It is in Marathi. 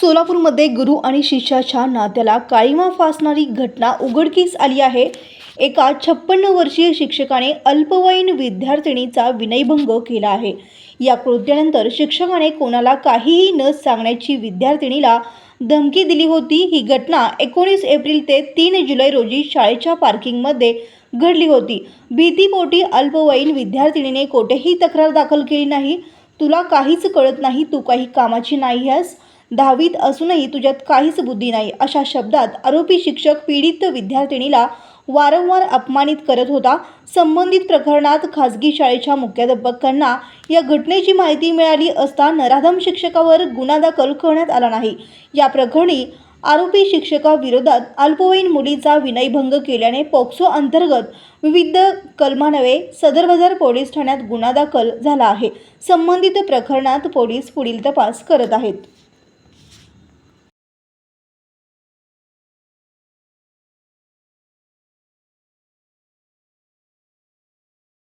सोलापूरमध्ये गुरु आणि शिष्याच्या नात्याला काळीमा फासणारी घटना उघडकीस आली आहे. एका छप्पन्न वर्षीय शिक्षकाने अल्पवयीन विद्यार्थिनीचा विनयभंग केला आहे. या कृत्यानंतर शिक्षकाने कोणाला काहीही न सांगण्याची विद्यार्थिनीला धमकी दिली होती. ही घटना एकोणीस एप्रिल ते तीन जुलै रोजी शाळेच्या पार्किंगमध्ये घडली होती. भीतीपोटी अल्पवयीन विद्यार्थिनीने कोठेही तक्रार दाखल केली नाही. तुला काहीच कळत नाही तू काही कामाची नाही आहेस. दहावीत असूनही तुझ्यात काहीच बुद्धी नाही अशा शब्दात आरोपी शिक्षक पीडित विद्यार्थिनीला वारंवार अपमानित करत होता. संबंधित प्रकरणात खासगी शाळेच्या मुख्याध्यापकांना या घटनेची माहिती मिळाली असता नराधम शिक्षकावर गुन्हा दाखल करण्यात आला नाही. या प्रकरणी आरोपी शिक्षकाविरोधात अल्पवयीन मुलीचा विनयभंग केल्याने पॉक्सो अंतर्गत विविध कलमानवे सदर बाजार पोलीस ठाण्यात गुन्हा दाखल झाला आहे. संबंधित प्रकरणात पोलीस पुढील तपास करत आहेत.